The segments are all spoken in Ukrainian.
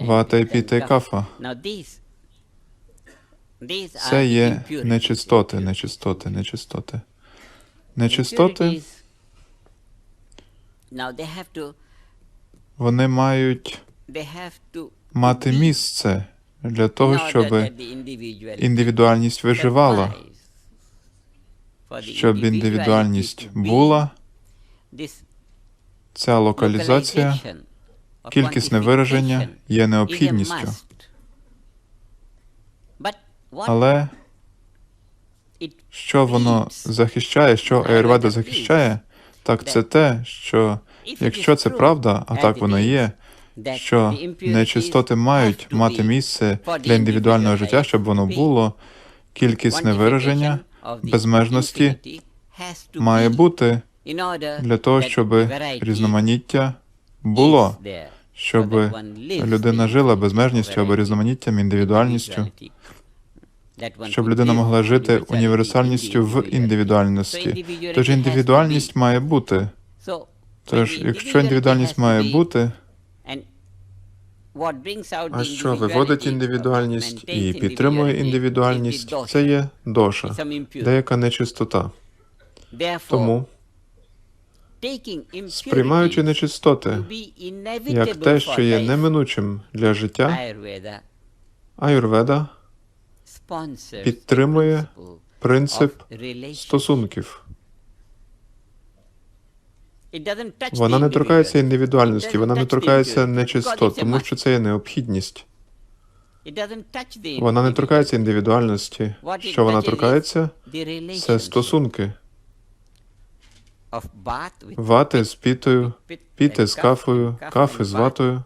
Вата і піта і кафа. Це є нечистоти, нечистоти, нечистоти. Нечистоти, вони мають мати місце для того, щоб індивідуальність виживала, щоб індивідуальність була, ця локалізація, кількісне вираження є необхідністю. Але що воно захищає, що Аюрведа захищає, так це те, що якщо це правда, а так воно є, що нечистоти мають мати місце для індивідуального життя, щоб воно було, кількісне вираження безмежності має бути для того, щоб різноманіття було, щоб людина жила безмежністю або різноманіттям, індивідуальністю, щоб людина могла жити універсальністю в індивідуальності. Тож індивідуальність має бути. Тож, якщо індивідуальність має бути, а що виводить індивідуальність і підтримує індивідуальність, це є доша, деяка нечистота. Тому, сприймаючи нечистоти як те, що є неминучим для життя, аюрведа підтримує принцип стосунків. Вона не торкається індивідуальності, вона не торкається нечистот, тому що це є необхідність. Вона не торкається індивідуальності. Що вона торкається? Це стосунки. Вати з пітою, піти з кафою, кафи з ватою.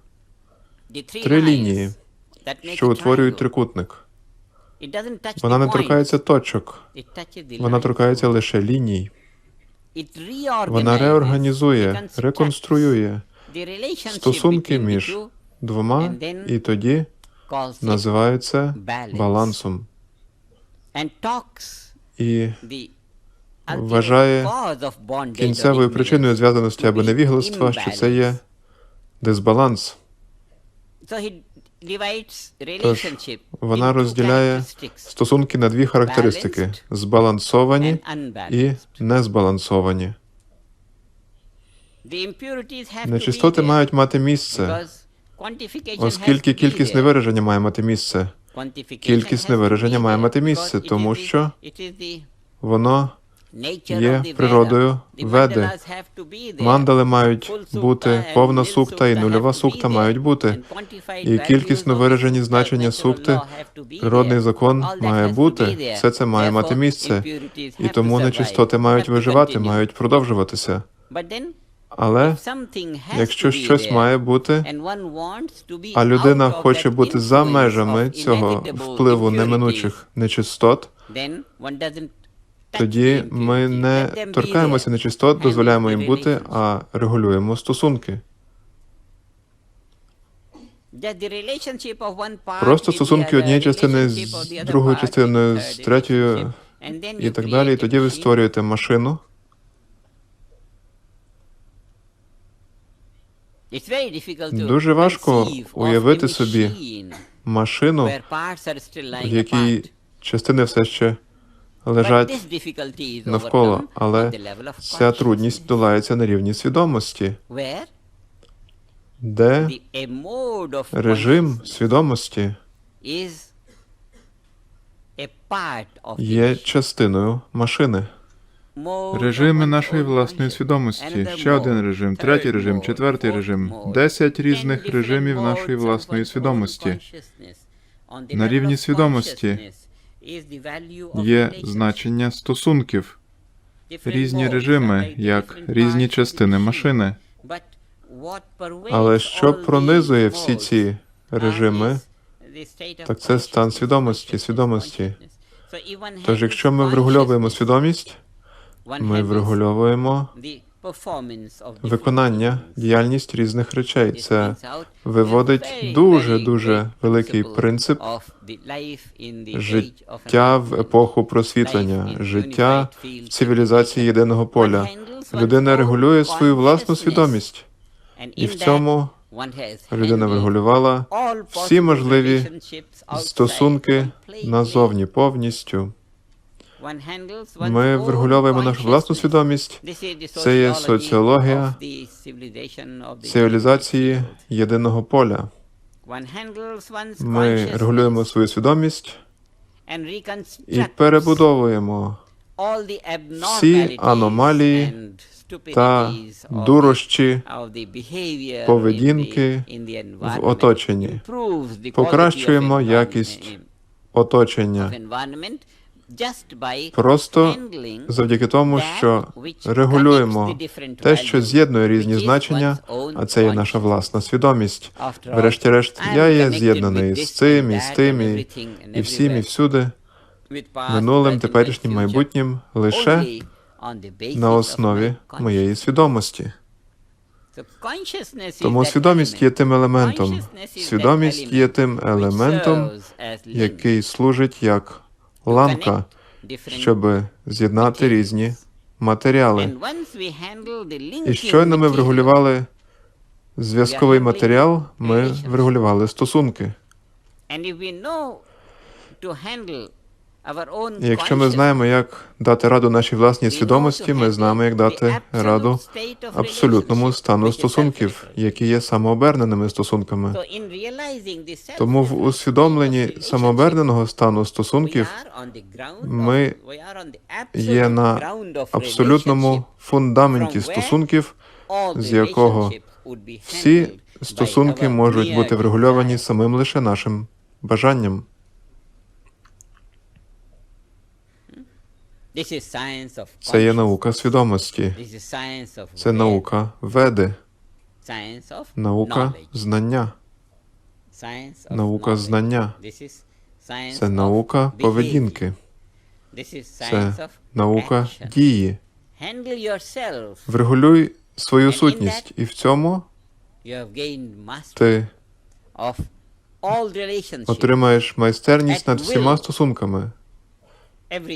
Три лінії, що утворюють трикутник. Вона не торкається точок, вона торкається лише ліній. Вона реорганізує, реконструює стосунки між двома і тоді називає це балансом. І вважає кінцевою причиною зв'язаності або невігластва, що це є дисбаланс. Тож вона розділяє стосунки на дві характеристики: збалансовані і незбалансовані. Нечистоти мають мати місце, оскільки кількісне вираження має мати місце. Кількісне вираження має мати місце, тому що воно є природою веди. Мандали мають бути, повна сукта і нульова сукта мають бути. І кількісно виражені значення сукти, природний закон має бути. Все це має мати місце. І тому нечистоти мають виживати, мають продовжуватися. Але якщо щось має бути, а людина хоче бути за межами цього впливу неминучих нечистот, тоді ми не торкаємося нечистот, дозволяємо їм бути, а регулюємо стосунки. Просто стосунки однієї частини з другою частиною, з третьою і так далі. І тоді ви створюєте машину. Дуже важко уявити собі Машину, в якій частини все ще лежать навколо, але ця трудність долається на рівні свідомості, де режим свідомості є частиною машини. Режими нашої власної свідомості. Ще один режим, третій режим, четвертий режим. Десять різних режимів нашої власної свідомості. На рівні свідомості Є значення стосунків, різні режими, як різні частини машини. Але що пронизує всі ці режими, так це стан свідомості, свідомості. Тож, якщо ми врегульовуємо свідомість, ми врегульовуємо виконання, діяльність різних речей. Це виводить дуже дуже великий принцип життя в епоху просвітлення, життя в цивілізації єдиного поля. Людина регулює свою власну свідомість, і в цьому людина врегулювала всі можливі стосунки назовні повністю. Ми врегульовуємо нашу власну свідомість. Це є соціологія цивілізації єдиного поля. Ми регулюємо свою свідомість і перебудовуємо всі аномалії та дурощі поведінки в оточенні. Покращуємо якість оточення просто завдяки тому, що регулюємо те, що з'єднує різні значення, а це є наша власна свідомість. Врешті-решт, я є з'єднаний з цим, і з тим, і, і всім, і всюди, минулим, теперішнім, майбутнім, лише на основі моєї свідомості. Тому свідомість є тим елементом. Свідомість є тим елементом, який служить як ланка, щоб з'єднати різні матеріали. І щойно ми врегулювали зв'язковий матеріал, ми врегулювали стосунки. Якщо ми знаємо, як дати раду нашій власній свідомості, ми знаємо, як дати раду абсолютному стану стосунків, які є самооберненими стосунками. Тому в усвідомленні самооберненого стану стосунків ми є на абсолютному фундаменті стосунків, з якого всі стосунки можуть бути врегульовані самим лише нашим бажанням. Це є наука свідомості, це наука веди, наука знання, наука знання, це наука поведінки, це наука дії. Врегулюй свою сутність, і в цьому ти отримаєш майстерність над всіма стосунками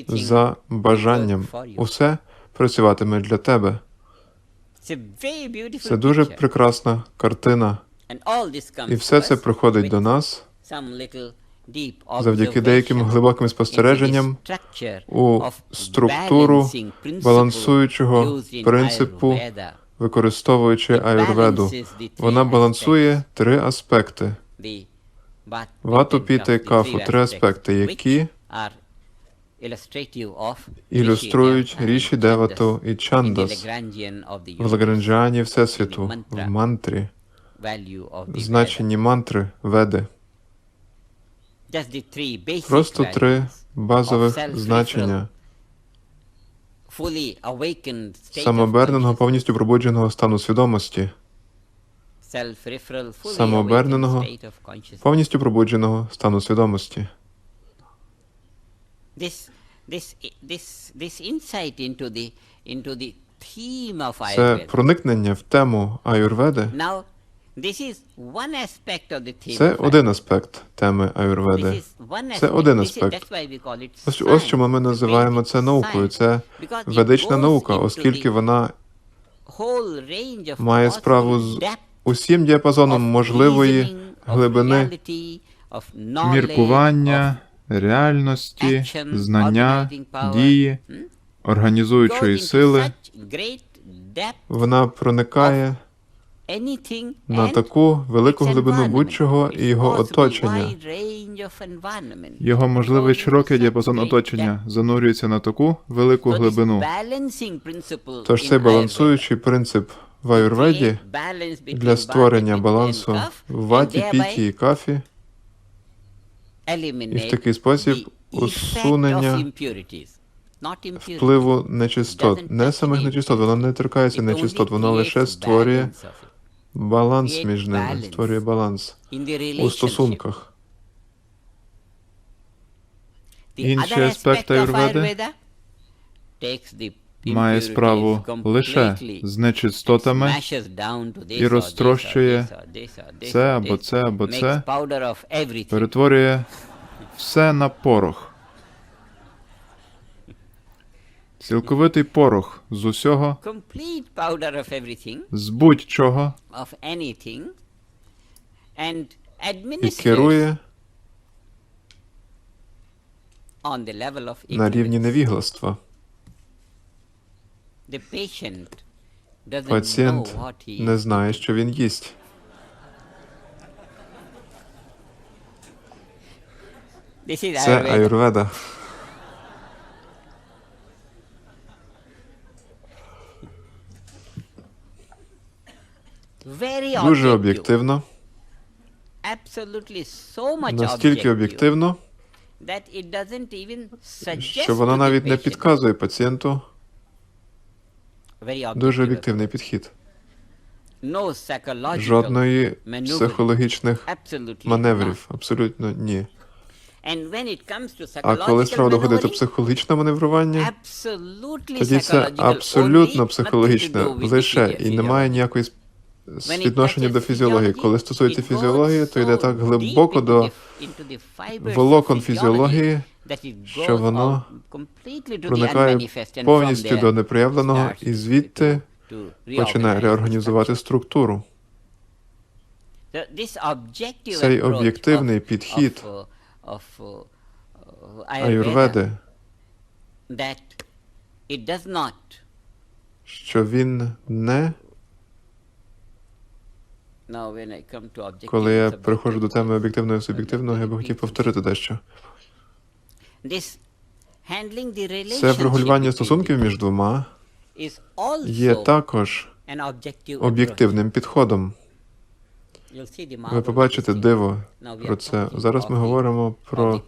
за бажанням. Усе працюватиме для тебе. Це дуже прекрасна картина, і все це приходить до нас завдяки деяким глибоким спостереженням у структуру балансуючого принципу, використовуючи аюрведу. Вона балансує три аспекти. Вату, піта і кафу три аспекти, які ілюструють ріші Девату і Чандас. В Лагранжіані Всесвіту, в мантрі, значенні мантри веди. Просто три базових значення. самооберненого, повністю пробудженого стану свідомості, самооберненого, повністю пробудженого стану свідомості. Це проникнення в тему аюрведи. Це один аспект теми аюрведи. Це один аспект. Ось, ось чому ми називаємо це наукою. Це ведична наука, оскільки вона має справу з усім діапазоном можливої глибини міркування, реальності, знання, дії, організуючої сили. Вона проникає на таку велику глибину будь-чого і його оточення. Його можливий широкий діапазон оточення занурюється на таку велику глибину. Тож цей балансуючий принцип в аюрведі для створення балансу в ваті, піті і кафі і в такий спосіб усунення впливу нечистот, не самих нечистот, воно не торкається нечистот, воно лише створює баланс між ними, створює баланс у стосунках. Інший аспект аюрведи має справу лише з нечистотами і розтрощує це або це або це, перетворює все на порох. Цілковитий порох з усього, з будь-чого, і керує на рівні невігластва. Пацієнт не знає, що він їсть. Це аюрведа. Дуже об'єктивно, настільки об'єктивно, що the навіть не підказує пацієнту. Дуже об'єктивний підхід. Жодної психологічних маневрів. Абсолютно ні. А коли справа доходить до психологічного маневрування, тоді це абсолютно психологічне лише і немає ніякої відношення до фізіології. Коли стосується фізіології, то йде так глибоко до волокон фізіології, що воно проникає повністю до непроявленого і звідти починає реорганізувати структуру. Цей об'єктивний підхід uh, uh, аюрведи, що він не коли я приходжу до теми об'єктивного і суб'єктивного, я би хотів повторити дещо. This handling the Це врегулювання стосунків між двома є також об'єктивним підходом. Ви побачите диво про це. Зараз ми говоримо про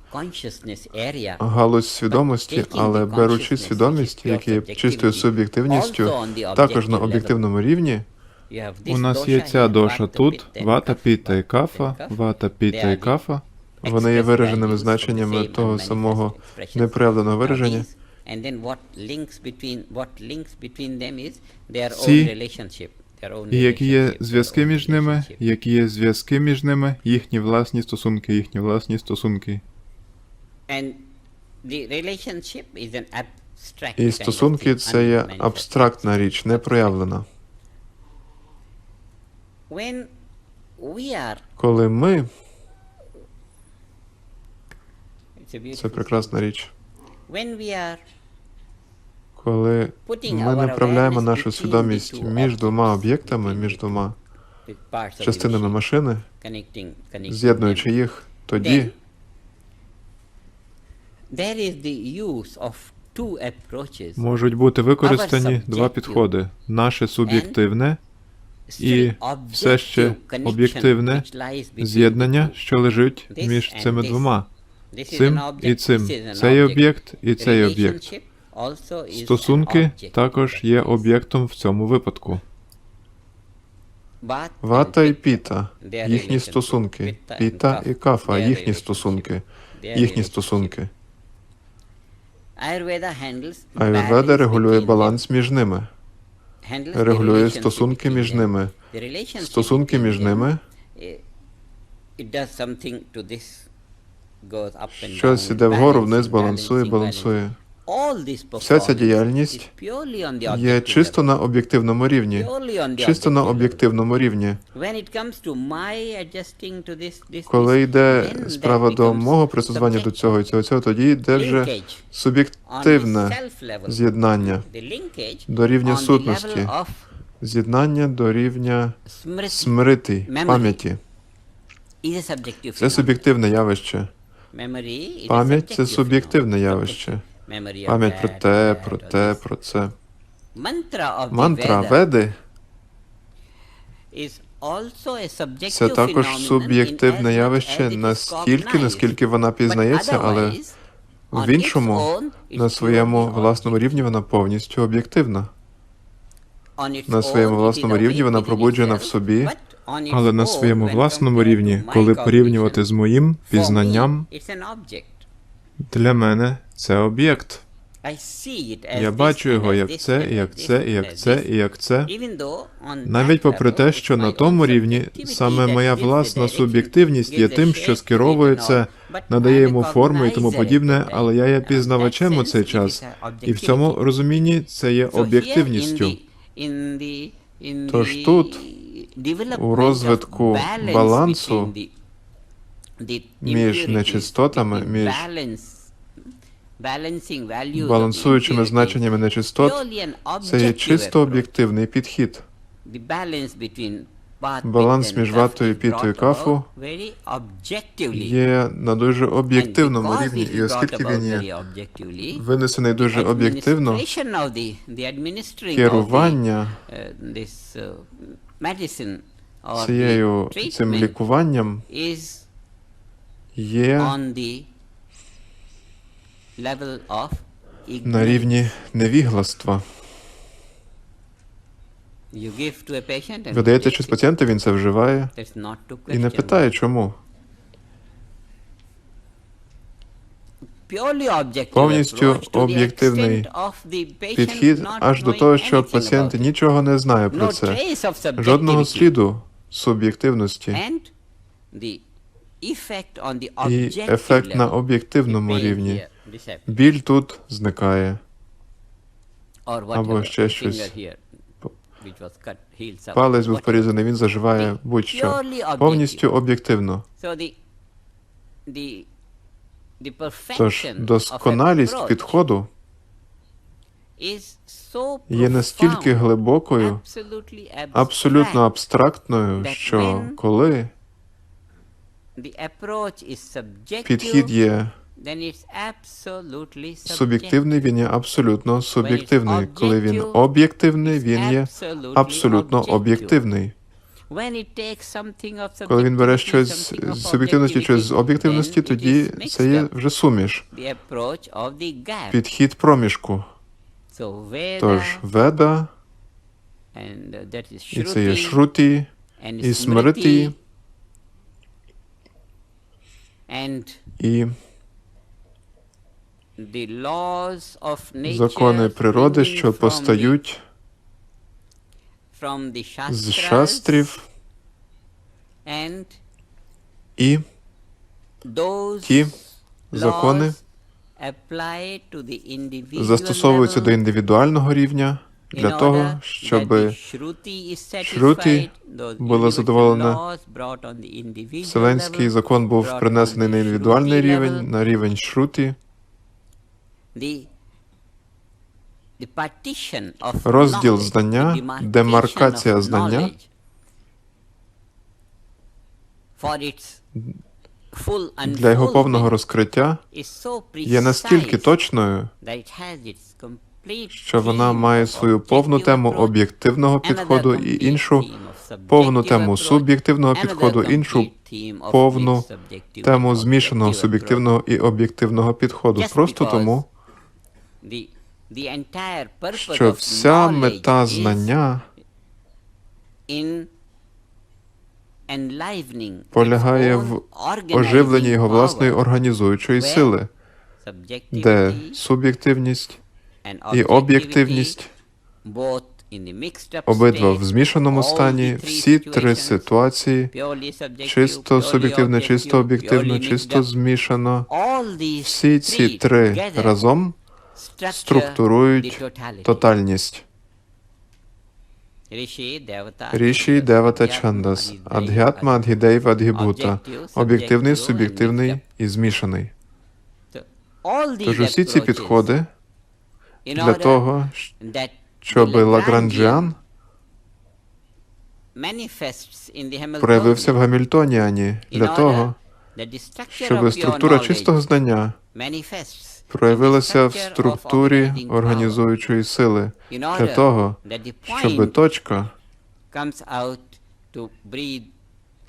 галузь свідомості, але беручи свідомість, яка є чистою суб'єктивністю, також на об'єктивному рівні, У нас є ця доша тут, вата, піта і кафа, вата, піта і кафа. Вони є вираженими значеннями того самого непроявленого вираження. Ці- які є зв'язки між ними, які є зв'язки між ними, їхні власні стосунки, їхні власні стосунки. І стосунки це є абстрактна річ, we are Коли ми, це прекрасна річ. Коли ми направляємо нашу свідомість між двома об'єктами, між двома частинами машини, з'єднуючи їх, тоді Можуть бути використані два підходи: наше суб'єктивне still все ще об'єктивне з'єднання, що лежить між цими двома. Цим і цим. this is an Це є object. об'єкт і це є об'єкт. Стосунки також є об'єктом в цьому випадку. Вата і піта, їхні стосунки, піта і кафа, їхні стосунки, їхні стосунки. Аюрведа регулює баланс між ними, регулює стосунки між ними. Стосунки між ними eh, down, іде вгору, вниз, балансує, балансує. Вся ця діяльність Є чисто на об'єктивному рівні, чисто на об'єктивному рівні. Коли йде справа до мого пристосування до цього і цього, цього, тоді йде вже суб'єктивне з'єднання, до рівня сутності. з'єднання до рівня смрити, пам'яті. Це суб'єктивне явище. Пам'ять це суб'єктивне явище. Пам'ять про те, про те, про це. Мантра веди це також суб'єктивне явище настільки, наскільки вона пізнається, але в іншому, на своєму власному рівні вона повністю об'єктивна. На своєму власному рівні вона пробуджена в собі, Але на своєму власному рівні, коли порівнювати з моїм пізнанням, для мене це об'єкт. Я бачу його як це, і як це, і як це, і як це. Навіть попри те, що на тому рівні саме моя власна суб'єктивність є тим, що скеровує це, надає йому форму і тому подібне, але я є пізнавачем у цей час. І в цьому розумінні це є об'єктивністю. Тож тут, у розвитку балансу між нечистотами, між балансуючими значеннями нечистот, це є чисто об'єктивний підхід. Баланс між ватою і пітою кафу Є на дуже об'єктивному рівні, і оскільки він є винесений дуже об'єктивно, керування цією цим лікуванням є на рівні невігластва. Ви даєте щось пацієнту, він це вживає і не питає, чому. Повністю об'єктивний Підхід аж до того, що пацієнт нічого не знає про це. Жодного сліду суб'єктивності і ефект на об'єктивному рівні. Біль тут зникає. або ще щось. Палець був порізаний, він заживає будь-що. Повністю об'єктивно. Тож досконалість підходу є настільки глибокою, абсолютно абстрактною, що коли підхід є суб'єктивний, він є абсолютно суб'єктивний. Коли він об'єктивний, він є абсолютно об'єктивний. Коли він бере щось з суб'єктивності, щось з об'єктивності, тоді це є вже суміш, підхід проміжку. Тож веда, і це є шруті, і смрити, і закони природи, що постають з шастрів, і ті закони застосовуються до індивідуального рівня для того, щоб шруті було задоволено, Вселенський закон був принесений на індивідуальний рівень, на рівень шруті, розділ знання, демаркація знання для його повного розкриття є настільки точною, що вона має свою повну тему об'єктивного підходу і іншу повну тему суб'єктивного підходу, іншу повну тему змішаного суб'єктивного і об'єктивного підходу. Просто тому, що вся мета знання полягає в оживленні його власної організуючої сили, де суб'єктивність і об'єктивність обидва в змішаному стані, всі три ситуації чисто суб'єктивно, чисто об'єктивно, чисто змішано. Всі ці три разом структурують тотальність. Ріші, Девата, Чандас, Адгятма, Адгідейв, Адгібута, об'єктивний, суб'єктивний і змішаний. Тож усі ці підходи для того, щоб Лагранджіан проявився в Гамільтоніані, для того, щоб структура чистого знання проявилася в структурі організуючої сили, для того, щоб точка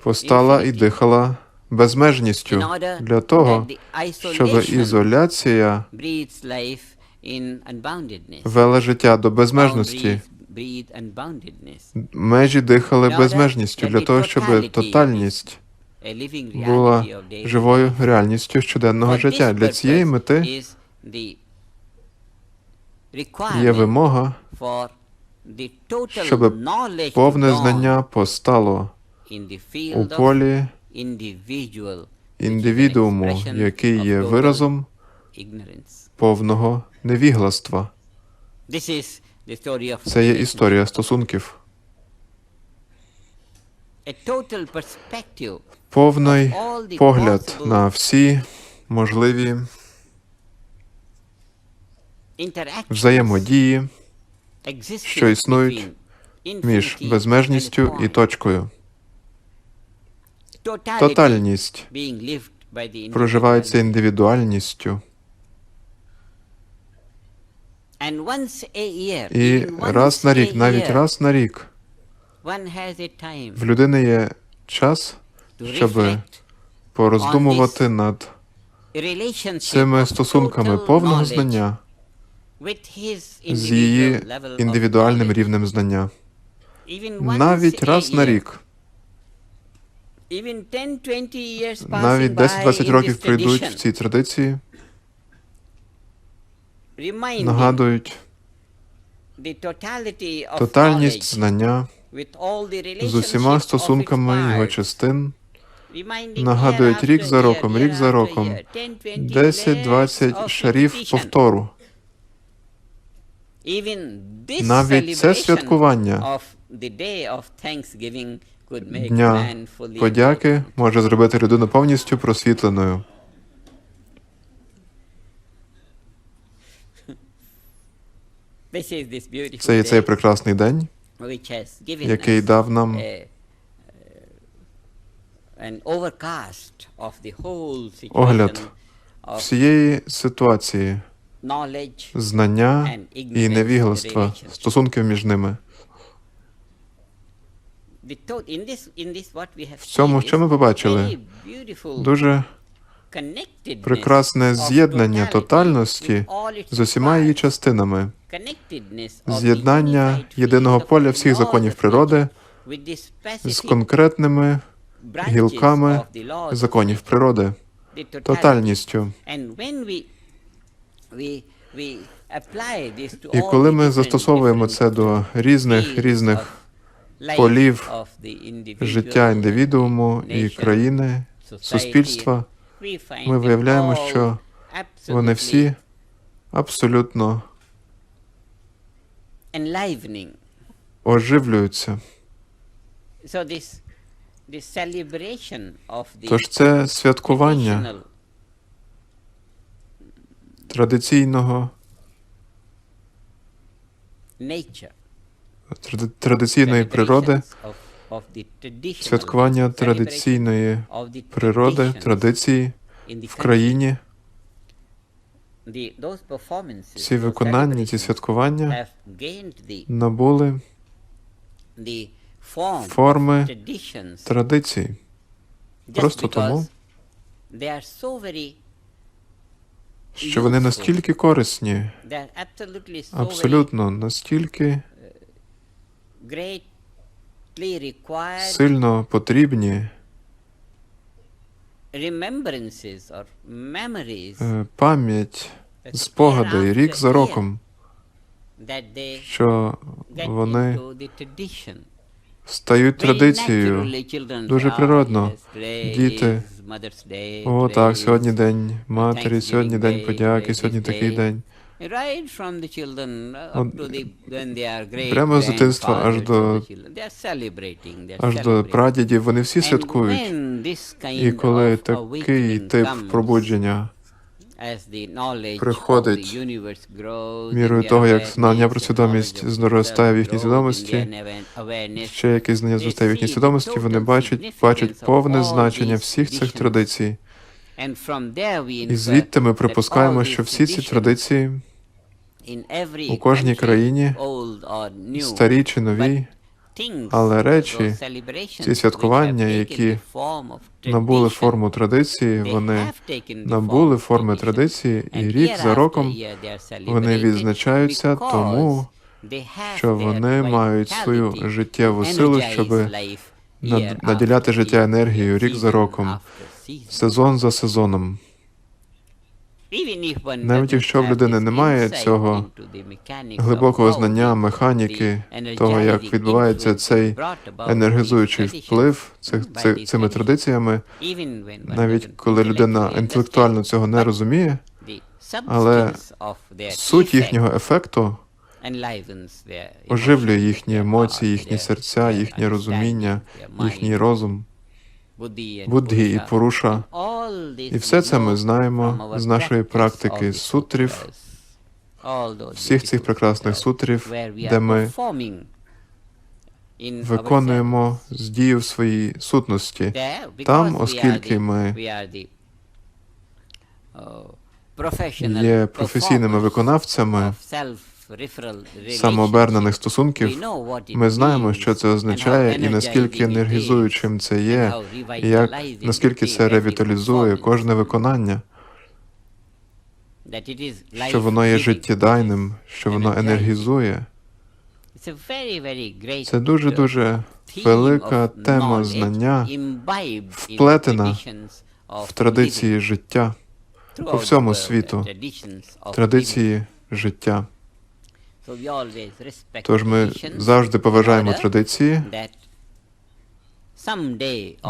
постала і дихала безмежністю, для того, щоб ізоляція вела життя до безмежності, межі дихали безмежністю, для того, щоб тотальність була живою реальністю щоденного життя. Для цієї мети є вимога, щоб повне знання постало у полі індивідууму, який є виразом повного невігластва. Це є історія стосунків. Повний погляд на всі можливі взаємодії що існують між безмежністю і точкою. Тотальність проживається індивідуальністю, і раз на рік, навіть раз на рік, в людини є час, щоб пороздумувати над цими стосунками повного знання з її індивідуальним рівнем знання. Навіть раз на рік, even 10-20 years навіть passing by 10-20 in років прийдуть в цій традиції, нагадують тотальність знання з усіма стосунками його частин, нагадують рік за роком, рік за роком, year, 10-20 layers 10-20 of шарів повтору. Навіть це святкування Дня подяки може зробити людину повністю просвітленою. Це і цей прекрасний день, який дав нам Огляд всієї ситуації, знання і невігластва, стосунків між ними. В цьому, що ми побачили, Дуже прекрасне з'єднання тотальності з усіма її частинами, з'єднання єдиного поля всіх законів природи з конкретними гілками законів природи, тотальністю. І коли ми застосовуємо це до різних різних полів життя індивідууму і країни, суспільства, ми виявляємо, що вони всі абсолютно оживлюються. Тож це святкування традиційного традиційної природи, святкування традиційної природи, традиції в країні. Ці виконання, ці святкування набули форми традицій. just просто тому, що вони настільки корисні, абсолютно настільки сильно потрібні е, пам'ять, спогади рік за роком, що вони. Стають традицією. Дуже природно. "Ah, Діти, О, так, сьогодні день матері, сьогодні день подяки, сьогодні такий day." день. Uh, прямо з дитинства аж до- Аж до прадідів вони всі святкують. І коли такий тип пробудження приходить мірою того, як знання про свідомість зростає в їхній свідомості, ще якесь знання зростає в їхній свідомості, вони бачать, бачать повне значення всіх цих традицій. And from there we І звідти ми припускаємо, що всі ці традиції, у кожній країні, old or new, старі чи нові, але речі, ці святкування, які набули форму традиції, вони набули форми традиції, і рік за роком вони відзначаються тому, що вони мають свою життєву силу, щоб наділяти життя енергією рік за роком, сезон за сезоном. Навіть якщо в людини немає цього глибокого знання механіки того, як відбувається цей енергізуючий вплив цих, цих, цими традиціями, навіть коли людина інтелектуально цього не розуміє, але суть їхнього ефекту оживлює їхні емоції, їхні серця, їхнє розуміння, їхній розум, будді і поруша. І все це ми знаємо з нашої практики сутрів, всіх цих прекрасних сутрів, де ми виконуємо з дію в своїй сутності. Там, оскільки ми є професійними виконавцями самообернених стосунків, ми знаємо, що це означає і наскільки енергізуючим це є, і як наскільки це ревіталізує кожне виконання, що воно є життєдайним, що воно енергізує. Це дуже дуже велика тема знання, вплетена в традиції життя, по всьому світу, традиції життя. Тож ми завжди поважаємо традиції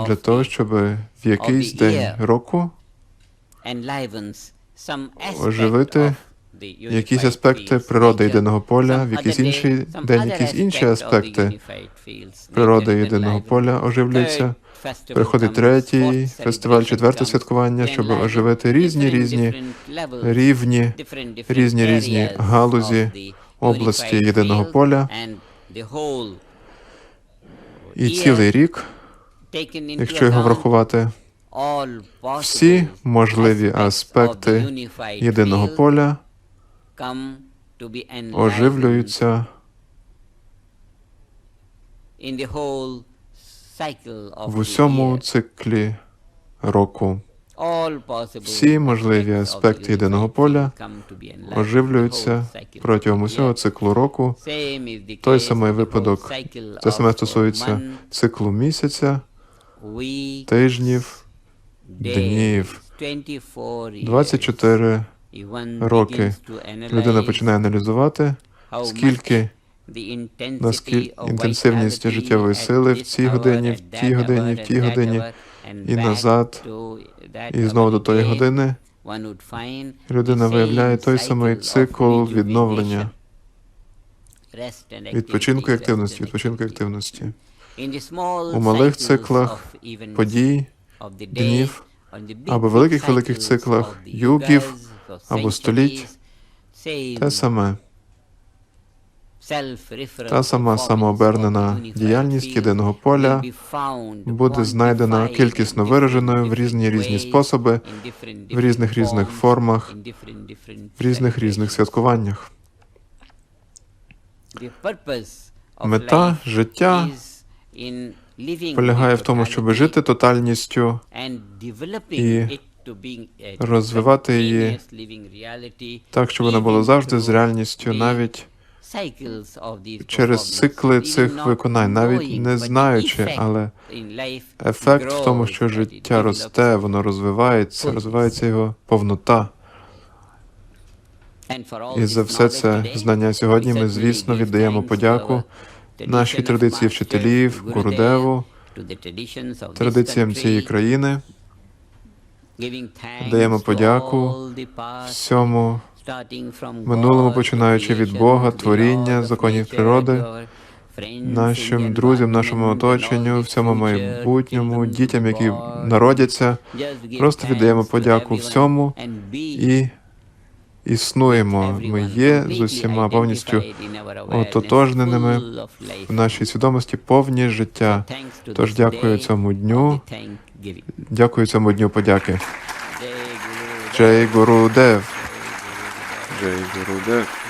для того, щоб в якийсь день року оживити якісь аспекти природи єдиного поля, в якийсь інший день якісь інші аспекти природи єдиного поля оживлюються. Приходить третій фестиваль, четверте святкування, щоб оживити різні різні рівні, різні різні галузі області єдиного поля. І цілий рік, якщо його врахувати, всі можливі аспекти єдиного поля оживлюються в усьому циклі року. Всі можливі аспекти єдиного поля Оживлюються протягом усього циклу року. Той самий випадок. Це саме стосується циклу місяця, тижнів, днів. 24 роки людина починає аналізувати, скільки наскільки інтенсивність життєвої сили в цій годині, в тій годині, в тій годині, і назад, і знову до тої години людина виявляє той самий цикл відновлення, відпочинку і активності, відпочинку і активності. У малих циклах Подій, днів або великих великих циклах югів або століть те саме, та сама самообернена діяльність єдиного поля буде знайдена кількісно вираженою в різні різні способи, в різних різних формах, в різних різних святкуваннях. Мета життя Полягає в тому, щоб жити тотальністю і розвивати її так, щоб вона була завжди з реальністю, навіть через цикли цих виконань, навіть не знаючи, але ефект в тому, що життя росте, воно розвивається, розвивається його повнота. І за все це знання сьогодні ми, звісно, віддаємо подяку нашій традиції вчителів, Гурудеву, традиціям цієї країни. Даємо подяку всьому минулому, починаючи від Бога, творіння, законів природи, нашим друзям, нашому оточенню, всьому майбутньому, дітям, які народяться. Просто віддаємо подяку всьому і існуємо. Ми є з усіма повністю ототожненими в нашій свідомості повні життя. Тож дякую цьому дню, дякую цьому дню подяки. Джей Гуру Дев. Джей Гурудев.